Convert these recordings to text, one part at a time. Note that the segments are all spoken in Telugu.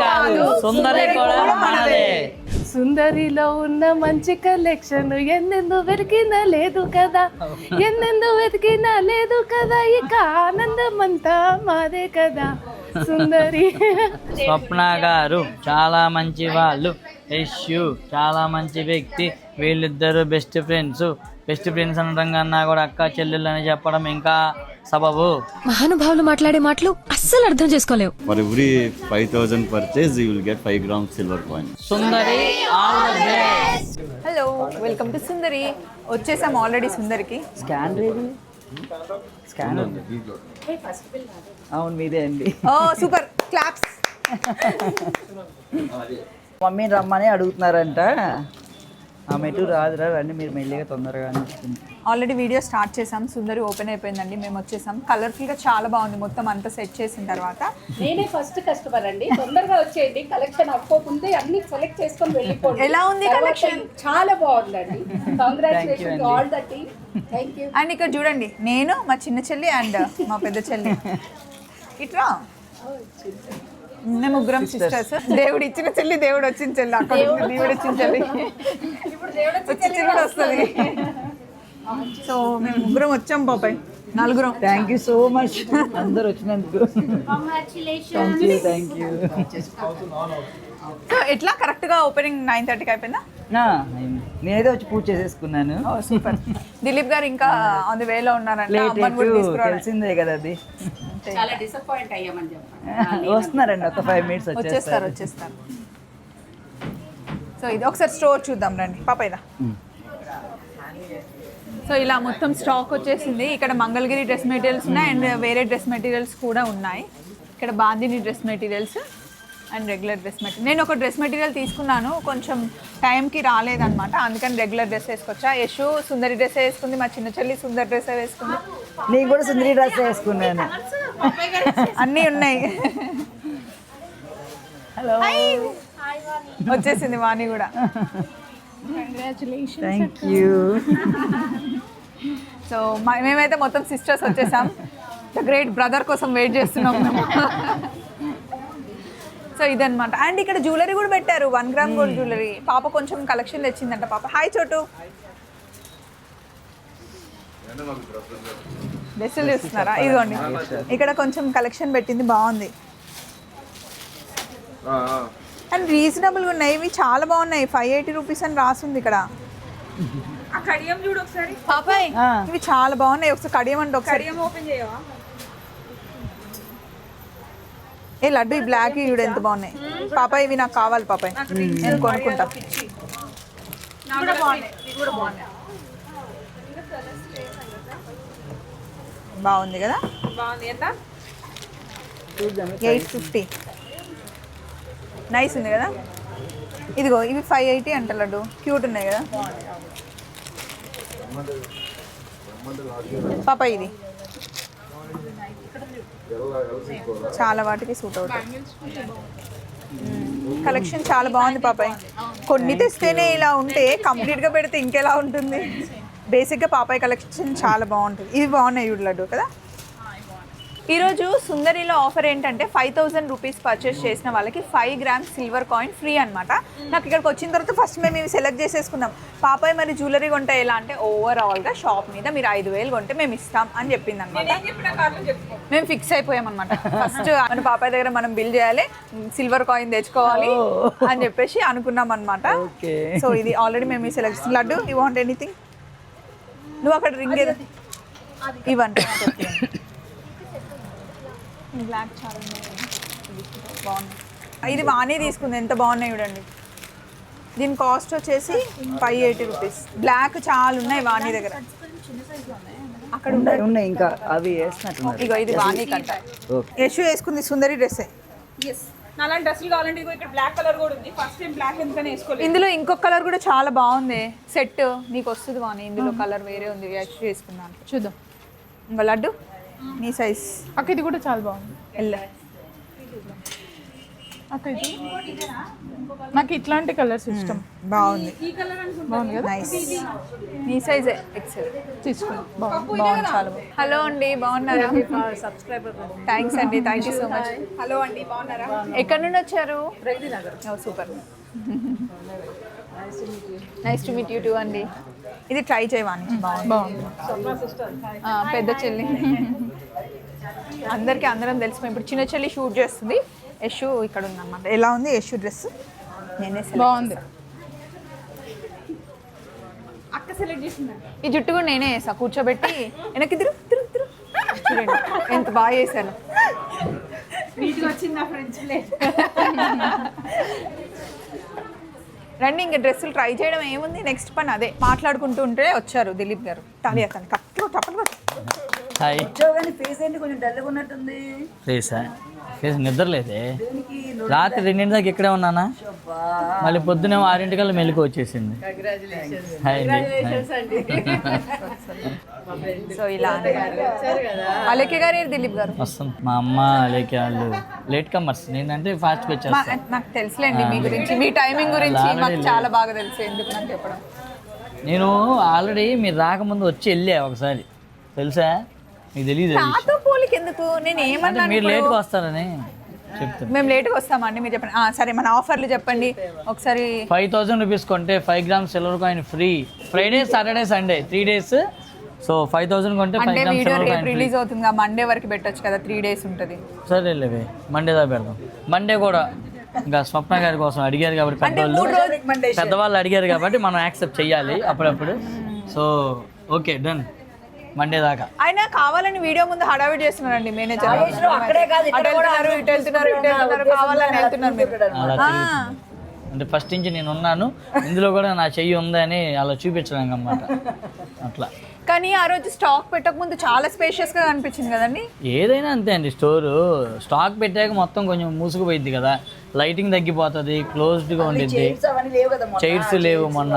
కాదు. సుందరి కూడా మనదే. సుందరిలో ఉన్న మంచి కలెక్షన్ ఎన్నెందు వెతికినా లేదు కదా? ఎన్నెందు వెతికినా లేదు కదా? ఇక ఆనందం అంతా మాదే కదా? సుందరి. స్వప్న గారు చాలా మంచి వాళ్ళు. యశ్యు చాలా మంచి వ్యక్తి. వీళ్ళిద్దరు బెస్ట్ ఫ్రెండ్స్ బెస్ట్ ఫ్రెండ్స్ అనడం కన్నా కూడా అక్క చెల్లెళ్ళు అని చెప్పడం ఇంకా సబబు. మహానుభావులు మాట్లాడే మాటలు అస్సలు అర్థం చేసుకోలేవు. For every 5000 purchase, you will get 5 grams silver coin. Sundari all the best. Hello welcome to Sundari వచ్చేసాం ఆల్రెడీ సుందరికి స్కాన్ రేది? స్కాన్ అవును మీదే అండి. ఓ సూపర్ క్లాప్స్ మమ్మీని రమ్మని అడుగుతున్నారంట. ఆమె ఎటు రాదురా రండి మీరు మెల్లిగా తొందరగా అని చెప్తుంది. ఆల్రెడీ వీడియో స్టార్ట్ చేసాం సుందరి ఓపెన్ అయిపోయిందండి మేము వచ్చేసాం. కలర్ఫుల్గా చాలా బాగుంది మొత్తం అంతా సెట్ చేసిన తర్వాత. నేనే ఫస్ట్ కస్టమర్ అండి. తొందరగా వచ్చేయండి కలెక్షన్ అవ్వకముందే అన్ని సెలెక్ట్ చేసుకొని వెళ్ళిపోండి. ఎలా ఉంది collection? చాలా బాగుందండి. Congratulation all the team thank you and ఇక్కడ చూడండి నేను మా చిన్న చెల్లి అండ్ మా పెద్ద చెల్లి. ఇట్రా మేము ముగ్గురం సిస్టర్స్. దేవుడు ఇచ్చిన చెల్లి. దేవుడు వచ్చిన చెల్లి అక్కడ ఉంది దేవుడు వచ్చిన చెల్లి వచ్చే చెల్లి కూడా వస్తుంది. సో మేము ముగ్గురం వచ్చాం పాపాయ్ నలుగురం. థ్యాంక్ యూ సో మచ్ అందరు వచ్చినందుకు. థ్యాంక్ యూ సో ఎట్లా? కరెక్ట్గా ఓపెనింగ్ నైన్ థర్టీకి అయిపోయిందా? నేనైతే వచ్చి పూజ చేసేసుకున్నాను. సూపర్. దిలీప్ గారు ఇంకా ఆన్ ది వేలో ఉన్నారంట. తెలిసిందే కదా అది. చాలా డిసప్పాయింట్ అయ్యామని చెప్పండి. వస్తున్నారండి ఒక ఫైవ్ మినిట్స్ వచ్చేస్తారు వచ్చేస్తారు. సో ఇది ఒకసారి స్టోర్ చూద్దాం రండి. పాపయ్యదా సో ఇలా మొత్తం స్టాక్ వచ్చేసింది. ఇక్కడ మంగళగిరి డ్రెస్ మెటీరియల్స్ ఉన్నాయి అండ్ వేరే డ్రెస్ మెటీరియల్స్ కూడా ఉన్నాయి. ఇక్కడ Bandhani dress materials and regular dress material నేను ఒక డ్రెస్ మెటీరియల్ తీసుకున్నాను. కొంచెం టైంకి రాలేదన్నమాట. అందుకని రెగ్యులర్ డ్రెస్ వేసుకొచ్చా. యశు సుందరి డ్రెస్ వేసుకుంది మా చిన్న చెల్లి సుందరి డ్రెస్ వేసుకుంది. నేను కూడా సుందరి డ్రెస్ వేసుకున్నాను. అన్నీ ఉన్నాయి. హలో వచ్చేసింది వాణి కూడా. థ్యాంక్ యూ సో మేమైతే మొత్తం సిస్టర్స్ వచ్చేసాం. ద గ్రేట్ బ్రదర్ కోసం వెయిట్ చేస్తున్నాం. మేము సో ఇదన్నమాట. అండ్ ఇక్కడ జ్యువెలరీ కూడా పెట్టారు. వన్ గ్రామ్ గోల్డ్ జ్యువెలరీ పాప కొంచెం కలెక్షన్ తెచ్చిందంట పాప. హాయ్ చోటు డ్రెస్సులు చూస్తున్నారా ఇదిగోండి. ఇక్కడ కొంచెం కలెక్షన్ పెట్టింది బాగుంది. అండ్ రీజనబుల్గా ఉన్నాయి ఇవి చాలా బాగున్నాయి. ఫైవ్ ఎయిటీ రూపీస్ అని రాసింది ఇక్కడ. పాపాయ్. ఆ. ఇవి చాలా బాగున్నాయి. ఒకసారి కడియం అంటే ఒకసారి. ఏ లడ్డు ఈ బ్లాక్ ఇవి ఎంత బాగున్నాయి. పాపాయ్ ఇవి నాకు కావాలి పాపాయ్. నేను కొనుక్కుంటా. బాగుంది కదా? Eight fifty. నైస్ ఉంది కదా? ఇదిగో ఇవి ఫైవ్ ఎయిటీ అంట లడ్డు. క్యూట్ ఉన్నాయి కదా? పాప ఇది. చాలా వాటికి సూట్ అవుతుంది కలెక్షన్ చాలా బాగుంది పాపాయ్ కొన్ని తెస్తేనే ఇలా ఉంటే కంప్లీట్గా పెడితే ఇంకెలా ఉంటుంది? బేసిక్గా పాపాయ్ కలెక్షన్ చాలా బాగుంటుంది. ఇవి బాగున్నాయి చూడు లడ్డు కదా? ఈరోజు సుందరిలో ఆఫర్ ఏంటంటే ఫైవ్ థౌసండ్ రూపీస్ పర్చేస్ చేసిన వాళ్ళకి five grams silver coin free అనమాట నాకు ఇక్కడికి వచ్చిన తర్వాత ఫస్ట్ మేము ఇవి సెలెక్ట్ చేసేసుకున్నాం పాపాయ్ మరి జ్యువెలరీ కొంటే ఎలా అంటే ఓవరాల్గా షాప్ మీద మీరు ఐదు వేలు కొంటే మేము ఇస్తాం అని చెప్పింది అనమాట మేము ఫిక్స్ అయిపోయాం అనమాట ఫస్ట్ మన పాపాయ్ దగ్గర మనం బిల్ చేయాలి సిల్వర్ కాయిన్ తెచ్చుకోవాలి అని చెప్పేసి అనుకున్నాం అనమాట. సో ఇది ఆల్రెడీ మేము ఈ select laddu you want anything నువ్వు అక్కడ రింగ్ ఏదో? ఇవ్వండి బ్లాక్ చాలా. బాగున్నాయి ఇది బాగానే తీసుకుంది. ఎంత బాగున్నాయి చూడండి. దీని కాస్ట్ వచ్చేసి ఫైవ్ ఎయిటీ రూపీస్ బ్లాక్ చాలా ఉన్నాయి వాణి దగ్గర. అక్కడ ఉన్నాయి ఉన్నాయి. ఇంకా అవి వేసినట్టున్నారు. ఇగో ఇది వాణి కంట. ఓకే యశు వేసుకుంది సుందరి డ్రెస్సే. అలాంటి డ్రెస్సులు కావాలంటే ఇదిగో ఇక్కడ బ్లాక్ కలర్ కూడా ఉంది. ఫస్ట్ టైం బ్లాక్ ఎందుకని వేసుకోలేదు. ఇందులో ఇంకొక కలర్ కూడా చాలా బాగుంది. సెట్ నీకు వస్తుంది వాణి. ఇందులో కలర్ వేరే ఉంది. యశు వేసుకున్నాను చూద్దాం. ఇంకా లడ్డు? నీ సైజ్ అక్క ఇది కూడా చాలా బాగుంది. ఇది నాకు ఇట్లాంటి కలర్స్ ఇష్టం. బాగుంది. బాగుంది కదా? నైస్ మీ సైజే ఎక్సెల్ తీసుకోండి బాగుంది. బాగుంది చాలా హలో అండి బాగున్నారా? థ్యాంక్స్ అండి thank you so much hello అండి బాగున్నారా? ఎక్కడి నుండి వచ్చారు? Super. Nice to meet you too అండి. ఇది ట్రై చేయవాణి. బాగుంది. పెద్ద చెల్లి. అందరికీ అందరం తెలిసిపోయి ఇప్పుడు చిన్న చెల్లి షూట్ చేస్తుంది. యశు ఇక్కడ ఉందన్నమాట. ఎలా ఉంది యశు డ్రెస్? నేనే బాగుంది. అక్క సెలెక్ట్ చేసింది? ఈ జుట్టు కూడా నేనే వేసా కూర్చోబెట్టి వెనక్కి తిరు తిరు తిరు చూడండి ఎంత బాగా చేశాను. నీట్గా వచ్చింది నా ఫ్రెండ్స్ లే. రండి ఇంకా డ్రెస్సులు ట్రై చేయడం ఏముంది? నెక్స్ట్ పని అదే. మాట్లాడుకుంటూ ఉంటే వచ్చారు దిలీప్ గారు. తాలి అతను కట్లు టపలు హాయ్ వచ్చావు కానీ ఫేస్ ఏంటి? కొంచెం డల్గా ఉన్నట్టుంది. ఫేసా ఫేస్ నిద్రలేదే రాత్రి రెండింటి దాకా ఇక్కడే ఉన్నానా? మళ్ళీ పొద్దునేమో ఆరింటికల్లా మెలకు వచ్చేసింది. హాయ్ అండి. సో ఇలా అలకే గారు దిలీప్ గారు. వస్తుంది మా అమ్మ లేక వాళ్ళు లేట్ కమర్స్. నేనంటే ఫాస్ట్గా వచ్చేస్తాను నాకు తెలుసులేండి మీ గురించి మీ టైమింగ్ గురించి మాకు చాలా బాగా తెలుసు. ఎందుకు నాకు చెప్పడం? నేను ఆల్రెడీ మీరు రాకముందు వచ్చి వెళ్ళా ఒకసారి. తెలుసా? మీకు తెలియదు నాతో పోలికి ఎందుకు నేను ఏమన్నాను మీరు? లేట్గా వస్తారని చెప్తాను మేము లేట్గా వస్తామండి మీరు చెప్పండి. ఆ, సరే మన ఆఫర్లు చెప్పండి. ఒకసారి ఫైవ్ థౌసండ్ రూపీస్ కొంటే five grams silver coin free. Friday Saturday Sunday three days so five thousand కొంటే ఫైవ్ అంటే గ్రామ్స్ వీడియో సిల్వర్ రేపు కాయిన్ ఫ్రీ. రిలీజ్ అవుతుంది మండే వరకు పెట్టొచ్చు కదా త్రీ డేస్ ఉంటుంది. సరే లేవే మండే దా పెడదాం. మండే కూడా ఇంకా స్వప్న గారి కోసం అడిగారు కాబట్టి పెద్దవాళ్ళు పెద్దవాళ్ళు అడిగారు కాబట్టి మనం యాక్సెప్ట్ చేయాలి అప్పుడప్పుడు. సో ఓకే డన్ మండే దాకా. ఆయన కావాలని వీడియో ముందు హడావిడి చేస్తున్నారండి మేనేజర్. అక్కడే కాదు, ఇక్కడ అటు వెళ్తున్నారు ఇటు వెళ్తున్నారు ఇటు వెళ్తున్నారు కావాలని వెళ్తున్నారు మీరు. అలా తిరుగుతుంది. అంటే ఫస్ట్ నుంచి నేను ఉన్నాను ఇందులో కూడా నా చెయ్యి ఉందని అలా చూపించడానికి అన్నమాట. అట్లా. కానీ ఆ రోజు స్టాక్ పెట్టక ముందు చాలా స్పేషియస్గా అనిపించింది కదండి? ఏదైనా అంతే అండి స్టోరు. స్టాక్ పెట్టాక మొత్తం కొంచెం మూసుకుపోయింది కదా. లైటింగ్ తగ్గిపోతుంది ఉండిద్ది. చైర్స్ లేవు కదా మొన్న. చైర్స్ లేవు మొన్న.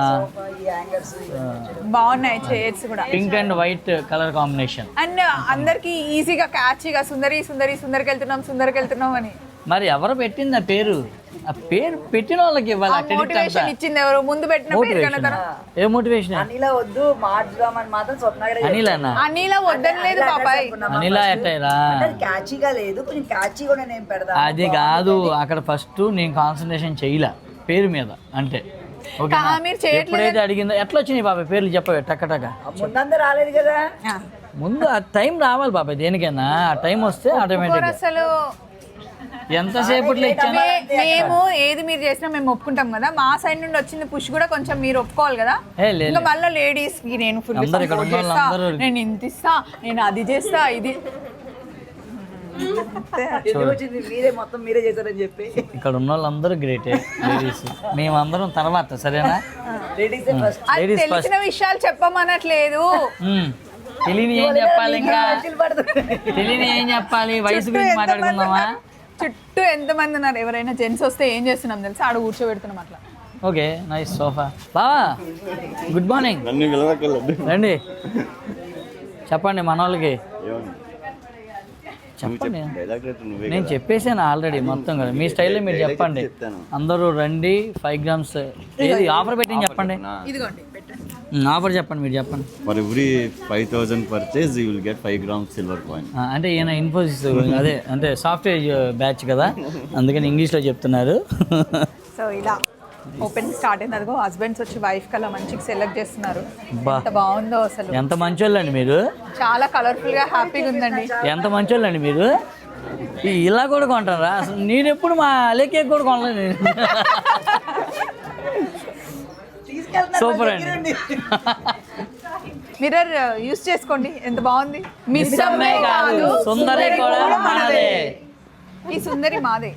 బాగున్నాయి చైర్స్ కూడా. Pink and white colour combination. And అందరికి ఈజీగా క్యాచీగా సుందరి సుందరి సుందరికి వెళ్తున్నాం సుందరికి వెళ్తున్నాం అని. మరి ఎవరు పెట్టింది ఆ పేరు? ఆ పేరు పెట్టిన వాళ్ళకి ఇవ్వాలి? ఆ క్రెడిట్ అంతా మోటివేషన్ ఇచ్చింది ఎవరు? ముందు పెట్టిన పేరు మోటివేషన్ కన్నా ఏ మోటివేషన్ అనిల వద్దు మార్చుదామని మాత్రం అనిల్ అన్న అనిల వద్దని లేదు పాపాయ్. అనిలా ఎట్టయిరా క్యాచీగా లేదు కొంచెం క్యాచీ కూడా నేను పెడతా. అది కాదు అక్కడ ఫస్ట్ నేను కాన్సన్ట్రేషన్ చేయలే పేరు మీద అంటే మీరు చేయట్లేదు. ఎప్పుడైతే అడిగిందో ఎట్లా వచ్చినాయి బాబాయ్ పేర్లు చెప్పవే టక్క టక్క? ముందంతా రాలేదు కదా. ముందు ఆ టైం రావాలి బాబాయ్ దేనికైనా. ఆ టైం వస్తే ఆటోమేటిక్ అసలు. ఎంతసేపట్లో ఇచ్చాను మేము ఏది మీరు చేసినా మేము ఒప్పుకుంటాం కదా. మా సైడ్ నుండి వచ్చింది పుష్ కూడా కొంచెం మీరు ఒప్పుకోవాలి కదా. ఇంకా మళ్ళీ లేడీస్కి నేను ఫుల్ అందరు ఇక్కడ ఉన్న చేస్తా. వాళ్ళందరూ- నేను ఇంత ఇస్తా నేను అది చేస్తా ఇది. ఎందుకు వచ్చింది? మీరే మొత్తం మీరే చేశారని చెప్పి. ఇక్కడ ఉన్న వాళ్ళందరూ గ్రేటే లేడీస్ మేమందరం తర్వాత సరేనా. తెలిసిన విషయాలు చెప్పమనట్లేదు. తెలియని ఏం చెప్పాలి ఇంకా? తెలియని ఏం చెప్పాలి? వయసు గురించి మాట్లాడుకుందామా? చుట్టూ ఎంత మంది ఉన్నారు? ఎవరైనా జెంట్స్ వస్తే ఏం చేస్తున్నాం తెలుసా? ఆడ కూర్చోబెడుతున్నాం అట్లా. Okay nice sofa. బావా గుడ్ మార్నింగ్. రండి. చెప్పండి మన వాళ్ళకి చెప్పండి. నేను చెప్పేసాను ఆల్రెడీ మొత్తం కదా. మీ స్టైల్లో మీరు చెప్పండి. అందరూ రండి ఫైవ్ గ్రామ్స్ ఏది ఆఫర్ పెట్టింది చెప్పండి. ఇదిగోండి. ఆఫర్ చెప్పండి మీరు చెప్పండి. For every five thousand purchase you will get five grams silver coin అంటే ఈయన ఇన్ఫోసిస్ అదే అంటే సాఫ్ట్వేర్ బ్యాచ్ కదా. అందుకని ఇంగ్లీష్లో చెప్తున్నారు. సో ఇలా ఓపెన్ స్టార్ట్ అయింది అదిగో హస్బెండ్స్ వచ్చి వైఫ్ కల్లా మంచిగా సెలెక్ట్ చేస్తున్నారు. బా. ఎంత బాగుందో అసలు. ఎంత మంచోళ్ళండి మీరు? చాలా కలర్ఫుల్గా హ్యాపీగా ఉందండి. ఎంత మంచోళ్ళండి మీరు? ఇలా కూడా కొంటారా? అసలు నేను ఎప్పుడు మా అలేకే కూడా కొనలేదు నేను. సూపర్ అండి. మిర్రర్ యూస్ చేసుకోండి ఎంత బాగుంది. మిస్ అమ్మాయి కాదు సుందరి కూడా మనదే. ఈ సుందరి మాదే.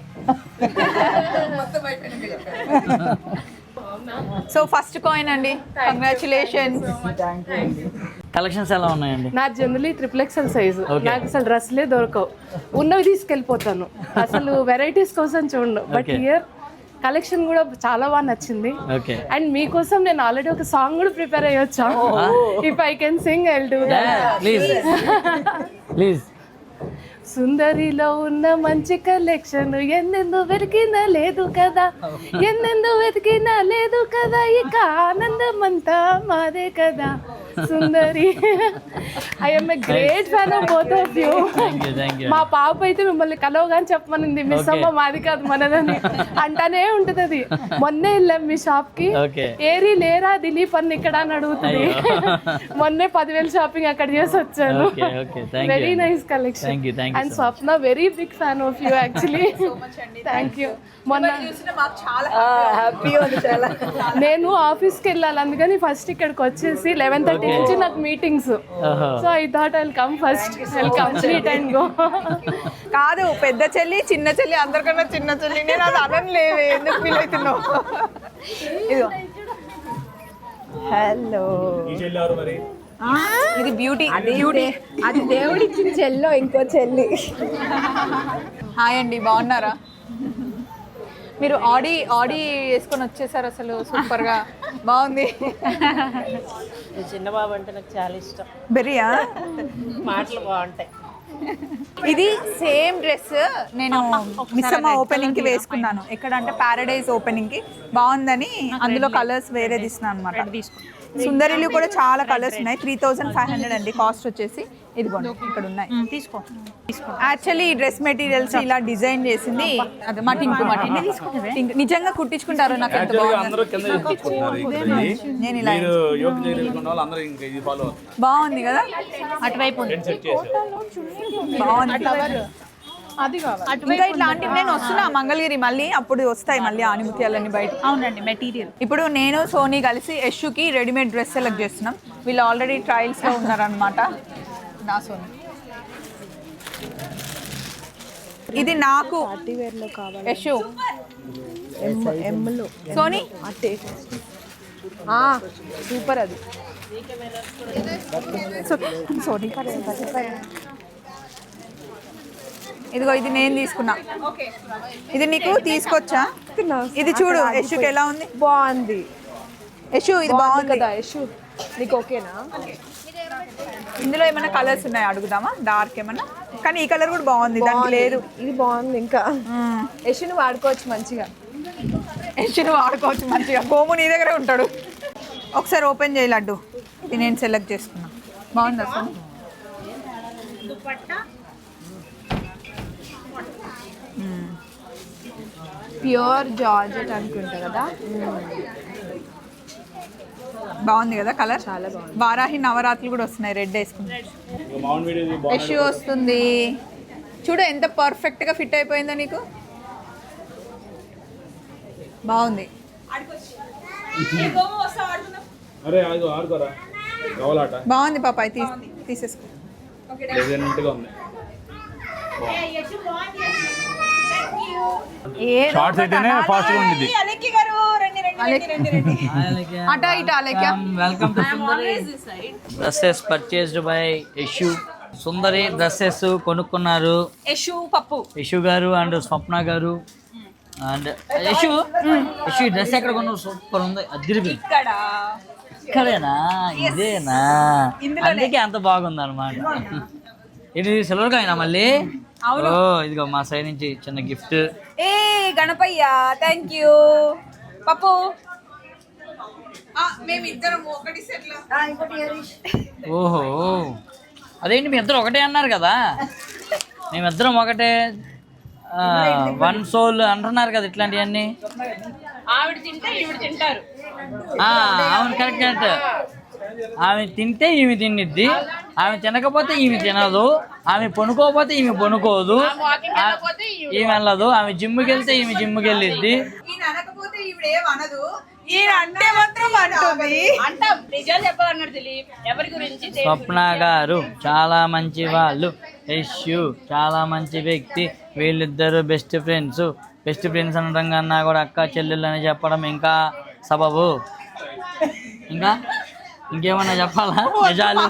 సో ఫస్ట్ కాయిన్ అండి. కంగ్రాచులేషన్ కలెక్షన్స్ ఎలా ఉన్నాయండి? నా జనరలీ ట్రిపుల్ ఎక్స్ఎల్ సైజు. నాకు అసలు డ్రెస్లే దొరకవు. ఉన్నవి తీసుకెళ్ళిపోతాను. అసలు వెరైటీస్ కోసం చూడను. బట్. ఇయర్ కలెక్షన్ కూడా చాలా బాగా నచ్చింది. అండ్ మీకోసం నేను ఆల్రెడీ ఒక సాంగ్ కూడా prepare అయ్యొచ్చా if I can sing I'll do please please సుందరిలో ఉన్న మంచి కలెక్షన్ ఎన్నెందు వెతికినా లేదు కదా? ఎన్నెందు వెతికినా లేదు కదా? ఇక ఆనందం అంతా మాదే కదా? Sundari. I'm a great fan of both of you మా పాప అయితే మిమ్మల్ని కలవగానే చెప్పమనింది మిస్ అమ్మ మాది కాదు మనదని అంటానే ఉంటది అది. మొన్నే వెళ్ళాం మీ షాప్కి ఏరి లేరా దిలీప్ అన్న ఇక్కడ అని అడుగుతుంది. మొన్నే పదివేలు షాపింగ్ అక్కడ చేసి వచ్చాను. Okay okay thank very nice collection and Swapna very big fan of you actually thank you మొన్న నేను ఆఫీస్కి వెళ్ళాలి అందుకని ఫస్ట్ ఇక్కడికి వచ్చేసి లెవెన్ థర్టీ నుంచి నాకు meetings so I thought I come first I complete and go కాదు పెద్ద చెల్లి చిన్న చెల్లి అందరికన్నా చిన్న చెల్లి. నేను అది అనలేవే ఎందుకు ఫీల్ అవుతున్నావు? ఇదిగో. హలో ఇది బ్యూటీ బ్యూటీ అది దేవుడిచ్చిన చెల్లో ఇంకో చెల్లి. హాయ్ అండి బాగున్నారా? మీరు ఆడి ఆడి వేసుకొని వచ్చేసారు అసలు సూపర్గా బాగుంది. చిన్న బాబు అంటే నాకు చాలా ఇష్టం. బెర్రియా? మాటలు బాగుంటాయి. ఇది సేమ్ డ్రెస్ నేను మిస్ అమ్మ ఓపెనింగ్కి వేసుకున్నాను. ఎక్కడ అంటే పారడైజ్ ఓపెనింగ్కి. బాగుందని అందులో కలర్స్ వేరే తీస్తున్నాను అనమాట సుందరిలు కూడా చాలా కలర్స్ ఉన్నాయి. త్రీ థౌసండ్ ఫైవ్ హండ్రెడ్ అండి కాస్ట్ వచ్చేసి. ఇదిగోండి ఇక్కడ ఉన్నాయి. తీసుకో. యాక్చువల్లీ ఈ డ్రెస్ మెటీరియల్స్ ఇలా డిజైన్ చేసింది అదే మా టింకు మా టింకు. నిజంగా కుట్టించుకుంటారు నాకు ఎంత. నేను ఇలా మీరు యోగ చేసుకున్న వాళ్ళు అందరూ ఇంకా ఇది ఫాలో అవుతున్నారు బాగుంది కదా? అటువైపు బాగుంది. ఇంకా ఇట్లాంటివి నేను వస్తున్నా మంగళగిరి మళ్ళీ అప్పుడు వస్తాయి మళ్ళీ ఆనిముత్యాలన్నీ బయట. అవునండి మెటీరియల్. ఇప్పుడు నేను సోనీ కలిసి యశుకి రెడీమేడ్ డ్రెస్ సెలెక్ట్ చేస్తున్నాం. వీళ్ళు ఆల్రెడీ ట్రయల్స్లో ఉన్నారనమాట నా సోనీ ఇది నాకు. యశు. సోనీ. సూపర్ అది. సోనీ ఇదిగో ఇది నేను తీసుకున్నా. ఇది నీకు తీసుకొచ్చా? ఇది చూడు యశుకి ఎలా ఉంది? బాగుంది. యశు ఇది బాగుంది కదా యశు. నీకు ఓకేనా? ఇందులో ఏమైనా కలర్స్ ఉన్నాయా? అడుగుదామా? డార్క్ ఏమన్నా? కానీ ఈ కలర్ కూడా బాగుంది. దానికి లేదు. ఇది బాగుంది ఇంకా. యశుని వాడుకోవచ్చు మంచిగా. యశును వాడుకోవచ్చు మంచిగా. కోము నీ దగ్గరే ఉంటాడు. ఒకసారి ఓపెన్ చేయి లడ్డు. ఇది నేను సెలెక్ట్ చేసుకున్నా. బాగుంది అసలు? ప్యూర్ జార్జెట్ అనుకుంటా కదా? బాగుంది కదా కలర్? చాలా బాగుంది. వారాహి నవరాత్రులు కూడా వస్తున్నాయి రెడ్ వేసుకుంది వీడియో యశు వస్తుంది. చూడు ఎంత పర్ఫెక్ట్గా ఫిట్ అయిపోయిందో నీకు. బాగుంది. బాగుంది పాప తీసేసుకో. డెజెంట్గా ఉంది. ఏదో షార్ట్స్ అయితేనే ఫాస్ట్గా ఉండేది అట ఇట అలెక్క welcome to Sundari. Dresses purchased by Yashu Sundari dresses కొనుక్కున్నారు. యశు పప్పు యశు గారు అండ్ స్వప్న గారు. అండ్ యశు యశు డ్రెస్ ఎక్కడ కొన్నావు? సూపర్ ఉంది. అదిరిపోయింది ఇక్కడ. ఇక్కడేనా? ఇదేనా? అందుకే అంత బాగుంది అనమాట ఇది సిల్వర్ కాయినా మళ్ళీ? ఓ ఇదిగో మా సైడ్ నుంచి చిన్న gift. A Ganapayya thank you పప్పు? మేమిద్దరం ఒకటి సెట్లో. ఓహో. అదేంటి మీ ఇద్దరు ఒకటే అన్నారు కదా? మేమిద్దరం ఒకటే. వన్ సోల్ అంటున్నారు కదా ఇట్లాంటివన్నీ? ఆవిడ తింటే ఈవిడ తింటారు. ఆ, అవును కరెక్ట్ కరెక్ట్. ఆమె తింటే ఈమె తిన్నిద్ది ఆమె తినకపోతే ఈమె తినదు ఆమె పనుకోకపోతే ఈమె పనుకోదు ఈమె వెళ్ళదు ఆమె జిమ్కి వెళ్తే ఈమె జిమ్కి వెళ్ళిద్ది. స్వప్న గారు చాలా మంచి వాళ్ళు. యశ్యు చాలా మంచి వ్యక్తి. వీళ్ళిద్దరు బెస్ట్ ఫ్రెండ్స్ బెస్ట్ ఫ్రెండ్స్ అనడం కన్నా కూడా అక్క చెల్లెళ్ళు అని చెప్పడం ఇంకా సబబు. ఇంకా? ఇంకేమన్నా చెప్పాలా? నిజాలు?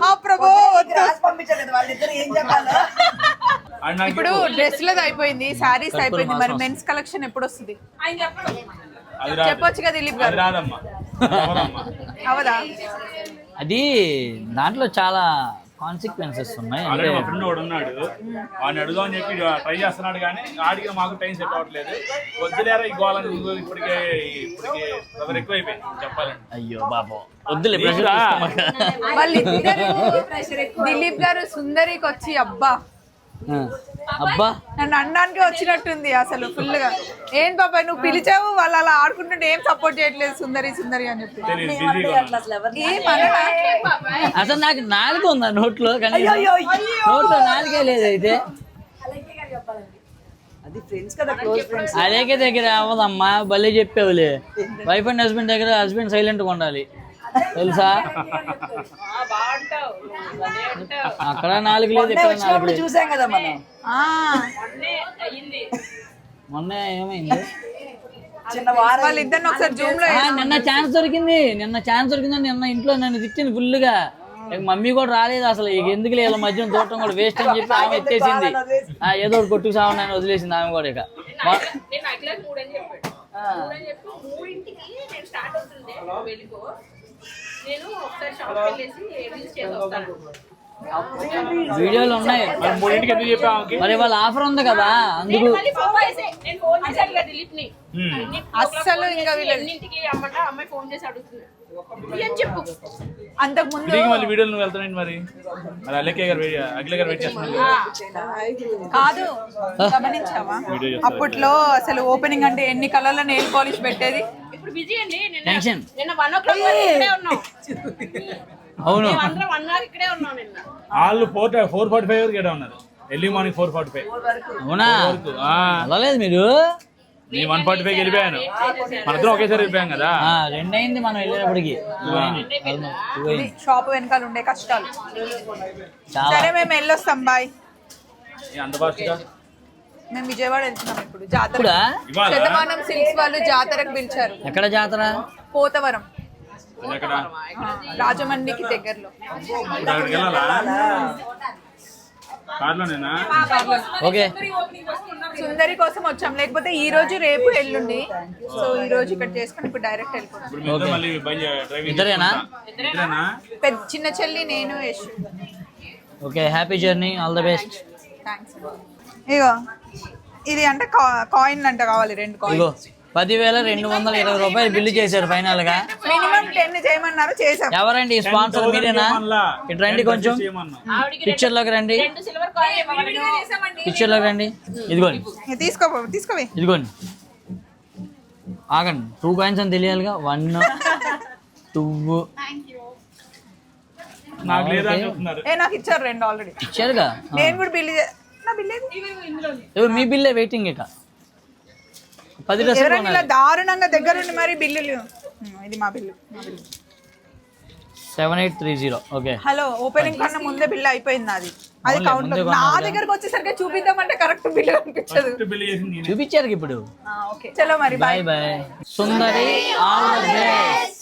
ఇప్పుడు డ్రెస్లది అయిపోయింది శారీస్ అయిపోయింది మరి మెన్స్ కలెక్షన్ ఎప్పుడు వస్తుంది? చెప్పొచ్చు కదా దిలీప్ గారు. అవదా అది దాంట్లో చాలా కాన్సిక్వెన్సెస్ ఉన్నాయి. అంటే ఆల్రెడీ మా ఫ్రెండ్ ఒకడు ఉన్నాడు. వాడిని అడుగుదాం అని చెప్పి ట్రై చేస్తున్నాడు కానీ ఆడికి మాకు టైం సెట్ అవ్వట్లేదు. వద్దులేరా ఈ గోళ ఇప్పటికే ఇప్పటికే బ్రదర్ ఎక్కువ అయిపోయింది చెప్పాలంటే. అయ్యో పాపం వద్దులే ప్రెషర్ వాళ్ళిద్దరు దిలీప్ గారు సుందరికి వచ్చి అబ్బా. అబ్బా. నన్ను అనడానికి వచ్చినట్టుంది అసలు ఫుల్గా ఏం పాప నువ్వు పిలిచావు వాళ్ళు అలా ఆడుకుంటుంటే ఏం సపోర్ట్ చేయట్లేదు సుందరి సుందరి అని చెప్పి. ఏం? అసలు నాకు నాలుగు ఉందా నోట్లో? కానీ నోట్లో నాలుగే లేదు అయితే. అది ఫ్రెండ్స్ కదా క్లోజ్ ఫ్రెండ్స్ అదేకే దగ్గర అవ్వదమ్మా భలే చెప్పావులే. వైఫ్ అండ్ హస్బెండ్ దగ్గర హస్బెండ్ సైలెంట్గా ఉండాలి. తెలుసా? అక్కడ నాలుగు లేదు ఇక్కడ నాలుగు చూసాం కదా మనం. ఆ, మొన్న ఏమైంది? చిన్న వారం వాళ్ళిద్దరిని ఒకసారి జూమ్లో ఆ, నిన్న ఛాన్స్ దొరికింది. నిన్న ఛాన్స్ దొరికిందని నిన్న ఇంట్లో నన్ను తిట్టింది ఫుల్గా ఇక మమ్మీ కూడా రాలేదు అసలు. ఇక ఎందుకు ఇలా మధ్యన చూడటం కూడా వేస్ట్ అని చెప్పి ఆమె ఎత్తేసింది ఆ, ఏదో ఒకటి కొట్టుకు సావని వదిలేసింది ఆమె కూడా ఇక. మూడింటికి నేను స్టార్ట్ అవుతుంది నేను ఒకసారి షాప్ వెళ్ళేసి రీల్స్ చేసి వస్తాను. వీడియోలు ఉన్నాయి. మరి మూడింటికి ఎందుకు చెప్పావు ఆమెకి? మరి వాళ్ళ ఆఫర్ ఉంది కదా అందుకు. అస్సలు ఇంకా వీళ్ళు ఎన్నింటికి అమ్మట అమ్మాయి ఫోన్ చేసి అడుగుతుంది. అని చెప్పు. అంతకు ముందు తిరిగి మళ్ళీ వీడియోలు నువ్వు వెళ్తున్నాయి మరి? మరి అల్లకే గారు వెయిట్ అఖిల గారు వెయిట్ చేస్తున్నారు. కాదు గమనించావా. అప్పట్లో అసలు ఓపెనింగ్ అంటే ఎన్ని కలర్ల నెయిల్ పాలిష్ పెట్టేది? ఇప్పుడు బిజీ అండి. నిన్న వన్ ఓ క్లాక్ వరకు ఇక్కడే ఉన్నాం. అవును. అందరం వన్ అవర్ ఇక్కడే ఉన్నాం నిన్న. వాళ్ళు ఫోర్ ఫోర్ ఫార్టీ ఫైవ్ వరకు ఉన్నారు. Early morning four forty five. అవునా? వెళ్ళలేదు మీరు? నేను వన్ ఫార్టీ ఫైవ్ వెళ్ళిపోయాను మన ఇద్దరం ఒకేసారి వెళ్ళిపోయాం కదా. మనం వెళ్ళేటప్పటికి. Two అయింది. అయింది. షాప్ వెనకాల ఉండే కష్టాలు. సరే మేము వెళ్ళొస్తాం బాయ్. అంత ఫాస్ట్గా మేము విజయవాడ వెళ్తున్నాం ఇప్పుడు. జాతర. శతమానం సిల్క్స్ వాళ్ళు జాతరకు పిలిచారు. ఎక్కడ జాతర? పోతవరం. రాజమండ్రికి దగ్గరలో. ఓకే. సుందరి కోసం వచ్చాం. లేకపోతే ఈ రోజు రేపు ఎల్లుండి. సో ఈ రోజు ఇక్కడ చేసుకుని ఇప్పుడు డైరెక్ట్ వెళ్ళిపోతాం. పెద్ద చిన్న చెల్లి నేను Yash. Okay happy journey all the best thanks ఇగో ఇది అంటే కాయిన్ అంట కావాలి రెండు కాయిన్ పదివేల రెండు వందల ఇరవై రూపాయలు బిల్లు చేశారు ఫైనల్గా మినిమం టెన్ చేయమన్నారు చేసాం ఎవరండి ఈ స్పాన్సర్ మీరేనా? ఇటు రండి కొంచెం. పిక్చర్లోకి రండి. రెండు సిల్వర్ కాయిన్ పిక్చర్లోకి రండి. ఇదిగోండి. ఇక తీసుకో తీసుకోవే. ఇదిగోండి. ఆగండి. టూ కాయిన్స్ అని తెలియాలిగా. One two. నాకు ఇచ్చారు రెండు ఆల్రెడీ. ఇచ్చారుగా? నేను కూడా మీ బిల్లే వెయిటింగ్ ఇక. పది ఎవరైనా ఇలా దారుణంగా దగ్గరుండి మరి బిల్లులు ఇది మా బిల్లు మా bill. Seven eight three zero. Okay. Hello opening కన్నా ముందే బిల్ అయిపోయింది నాది. అది అవునులే, కౌంట్ నా దగ్గరకు వచ్చేసరికి చూపిద్దామంటే కరెక్ట్ బిల్ అనిపించదు. చూపించారు ఇప్పుడు? ఓకే. చలో మరి bye bye bye Sundari all the best